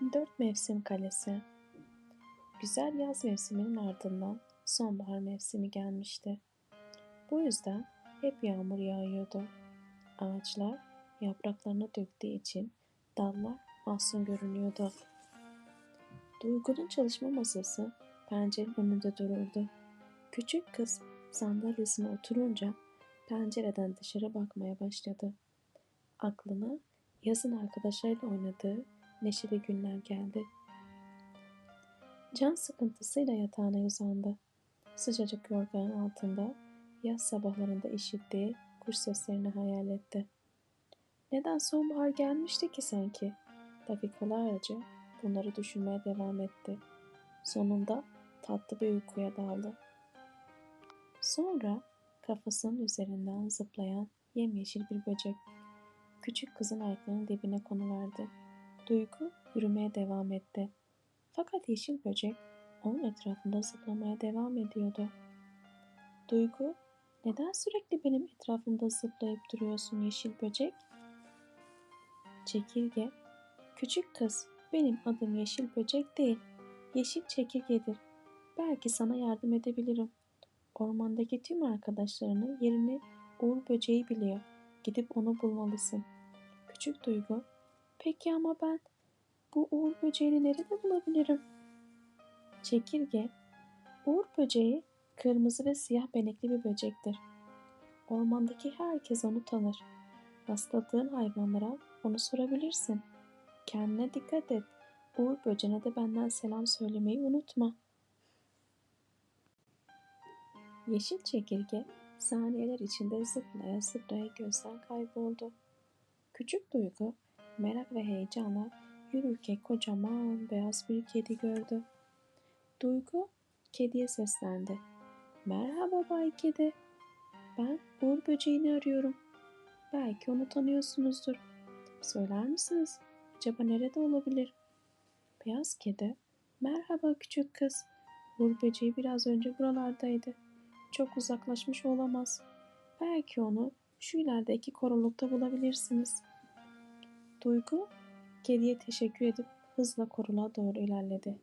Dört mevsim kalesi. Güzel yaz mevsiminin ardından sonbahar mevsimi gelmişti. Bu yüzden hep yağmur yağıyordu. Ağaçlar yapraklarını döktüğü için dallar mahzun görünüyordu. Duygu'nun çalışma masası pencerenin önünde dururdu. Küçük kız sandalyesine oturunca pencereden dışarı bakmaya başladı. Aklına yazın arkadaşlarıyla oynadığı neşeli günler geldi. Can sıkıntısıyla yatağına uzandı. Sıcacık yorganın altında yaz sabahlarında işittiği kuş seslerini hayal etti. Neden sonbahar gelmişti ki sanki? Dakikalarca bunları düşünmeye devam etti. Sonunda tatlı bir uykuya daldı. Sonra kafasının üzerinden zıplayan yemyeşil bir böcek küçük kızın ayaklarının dibine konuverdi. Duygu yürümeye devam etti. Fakat yeşil böcek onun etrafında zıplamaya devam ediyordu. Duygu, neden sürekli benim etrafımda zıplayıp duruyorsun yeşil böcek? Çekirge, küçük kız, benim adım yeşil böcek değil, yeşil çekirgedir. Belki sana yardım edebilirim. Ormandaki tüm arkadaşlarının yerini Uğur böceği biliyor. Gidip onu bulmalısın. Küçük Duygu, peki ama ben bu Uğur böceğini nerede bulabilirim? Çekirge, Uğur böceği kırmızı ve siyah benekli bir böcektir. Ormandaki herkes onu tanır. Rastladığın hayvanlara onu sorabilirsin. Kendine dikkat et. Uğur böceğine de benden selam söylemeyi unutma. Yeşil çekirge saniyeler içinde zıplaya zıplaya gözden kayboldu. Küçük Duygu merak ve heyecanla yürürken kocaman beyaz bir kedi gördü. Duygu kediye seslendi. Merhaba Bay Kedi. Ben Uğur böceğini arıyorum. Belki onu tanıyorsunuzdur. Söyler misiniz? Acaba nerede olabilir? Beyaz kedi. Merhaba küçük kız. Uğur böceği biraz önce buralardaydı. Çok uzaklaşmış olamaz. Belki onu şu ilerideki korulukta bulabilirsiniz. Duygu kediye teşekkür edip hızla koruluğa doğru ilerledi.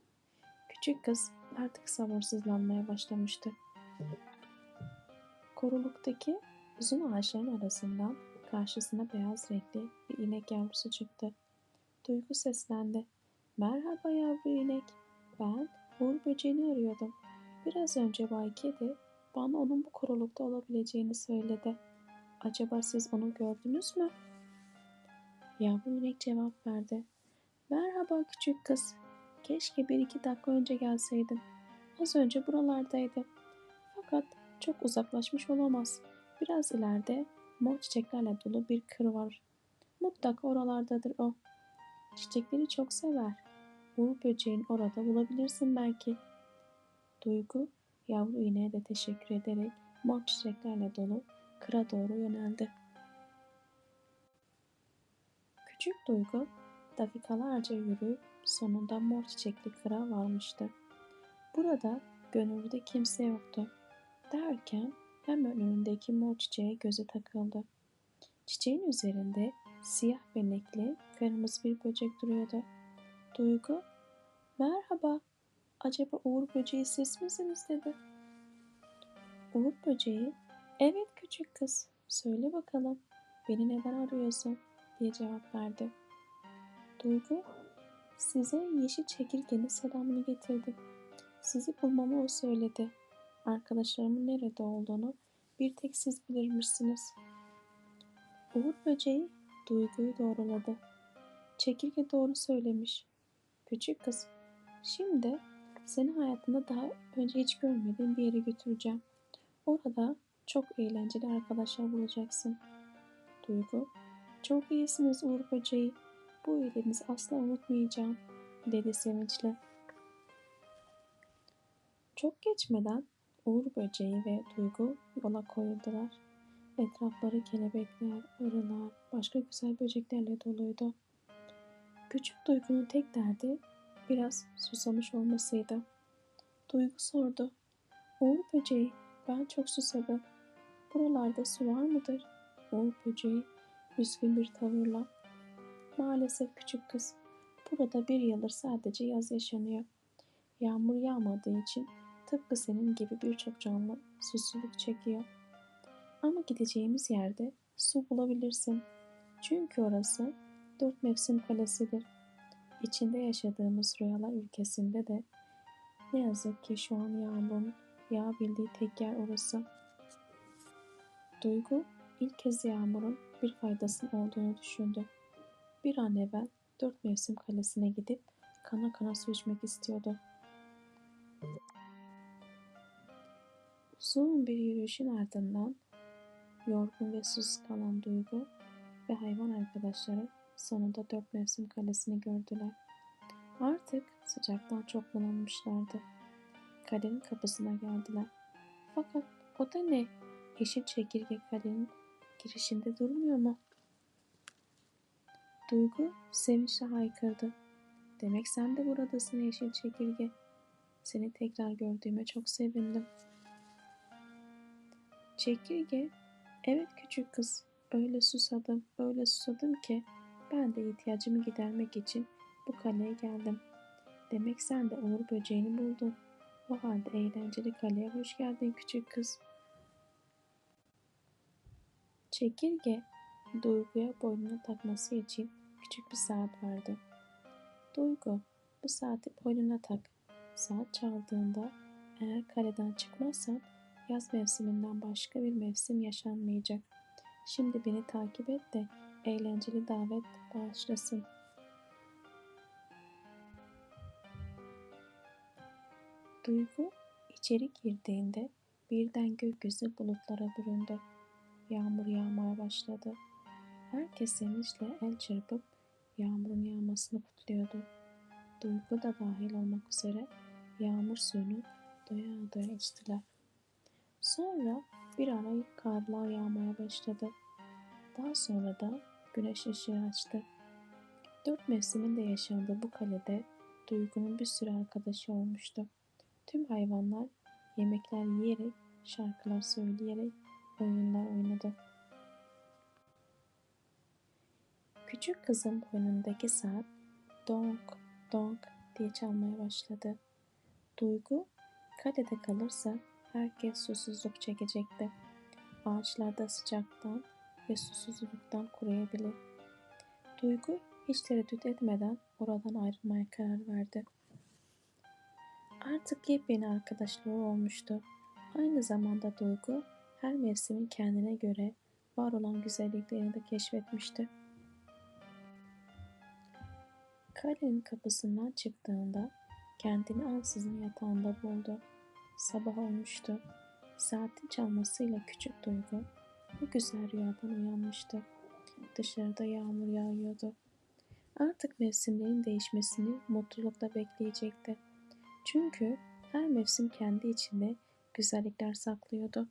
Küçük kız artık sabırsızlanmaya başlamıştı. Koruluktaki uzun ağaçların arasından karşısına beyaz renkli bir inek yavrusu çıktı. Duygu seslendi. Merhaba yavru inek. Ben Uğur böceğini arıyordum. Biraz önce Bay Kedi bana onun bu korulukta olabileceğini söyledi. Acaba siz onu gördünüz mü? Yavru inek cevap verdi. Merhaba küçük kız. Keşke bir iki dakika önce gelseydin. Az önce buralardaydı. Fakat çok uzaklaşmış olamaz. Biraz ileride mor çiçeklerle dolu bir kır var. Mutlaka oralardadır o. Çiçekleri çok sever. Uğur böceğin orada bulabilirsin belki. Duygu yavru ineğe de teşekkür ederek mor çiçeklerle dolu kıra doğru yöneldi. Küçük Duygu dakikalarca yürüyüp sonunda mor çiçekli kıra varmıştı. Burada gönüllüde kimse yoktu. Derken hemen önündeki mor çiçeğe gözü takıldı. Çiçeğin üzerinde siyah benekli kırmızı bir böcek duruyordu. Duygu, merhaba, acaba Uğur böceği siz misiniz dedi. Uğur böceği, evet küçük kız, söyle bakalım, beni neden arıyorsun diye cevap verdi. Duygu, size yeşil çekirgenin selamını getirdim. Sizi bulmamı o söyledi. Arkadaşlarımın nerede olduğunu bir tek siz bilirmişsiniz. Uğur böceği Duygu'yu doğruladı. Çekirge doğru söylemiş. Küçük kız, şimdi seni hayatında daha önce hiç görmediğin bir yere götüreceğim. Orada çok eğlenceli arkadaşlar bulacaksın. Duygu, çok iyisiniz Uğur böceği. Bu iyiliğinizi asla unutmayacağım, dedi sevinçle. Çok geçmeden Uğur böceği ve Duygu yola koyuldular. Etrafları kelebekler, arılar, başka güzel böceklerle doluydu. Küçük Duygu'nun tek derdi biraz susamış olmasıydı. Duygu sordu. Uğur böceği, ben çok susadım. Buralarda su var mıdır? Uğur böceği üzgün bir tavırla. Maalesef küçük kız, Burada bir yıldır sadece yaz yaşanıyor. Yağmur yağmadığı için tıpkı senin gibi birçok canlı susuzluk çekiyor. Ama gideceğimiz yerde su bulabilirsin. Çünkü orası dört mevsim kalesidir. İçinde yaşadığımız rüyalar ülkesinde de ne yazık ki şu an yağmurun yağabildiği tek yer orası. Duygu ilk kez yağmurun bir faydasının olduğunu düşündü. Bir an evvel dört mevsim kalesine gidip kana kana su içmek istiyordu. Uzun bir yürüyüşün ardından yorgun ve susuz kalan Duygu ve hayvan arkadaşları sonunda dört mevsim kalesini gördüler. Artık sıcaktan çok bunalmışlardı. Kalenin kapısına geldiler. Fakat o da ne? Yeşil çekirge kalenin girişinde durmuyor mu? Duygu sevinçle haykırdı. Demek sen de buradasın yeşil çekirge. Seni tekrar gördüğüme çok sevindim. Çekirge, evet küçük kız, öyle susadım, öyle susadım ki ben de ihtiyacımı gidermek için bu kaleye geldim. Demek sen de Uğur böceğini buldun. O halde eğlenceli kaleye hoş geldin küçük kız. Çekirge, Duygu'ya boynuna takması için küçük bir saat verdi. Duygu, bu saati boynuna tak. Saat çaldığında eğer kaleden çıkmazsan yaz mevsiminden başka bir mevsim yaşanmayacak. Şimdi beni takip et de eğlenceli davet başlasın. Duygu içeri girdiğinde birden gökyüzü bulutlara büründü. Yağmur yağmaya başladı. Herkes sevinçle el çırpıp yağmurun yağmasını kutluyordu. Duygu da dahil olmak üzere yağmur suyunu doya doya içtiler. Sonra bir ara karlar yağmaya başladı. Daha sonra da güneş ışığı açtı. Dört mevsimin de yaşandığı bu kalede Duygu'nun bir sürü arkadaşı olmuştu. Tüm hayvanlar yemekler yiyerek, şarkılar söyleyerek oyunlar oynadı. Küçük kızın boynundaki saat donk donk diye çalmaya başladı. Duygu kalede kalırsa herkes susuzluk çekecekti. Ağaçlarda sıcaktan ve susuzluktan kuruyabilir. Duygu hiç tereddüt etmeden oradan ayrılmaya karar verdi. Artık yepyeni arkadaşları olmuştu. Aynı zamanda Duygu her mevsimin kendine göre var olan güzelliklerini de keşfetmişti. Kalenin kapısından çıktığında kendini ansızın yatağında buldu. Sabah olmuştu. Saatin çalmasıyla küçük Duygu bu güzel rüyadan uyanmıştı. Dışarıda yağmur yağıyordu. Artık mevsimlerin değişmesini mutlulukla bekleyecekti. Çünkü her mevsim kendi içinde güzellikler saklıyordu.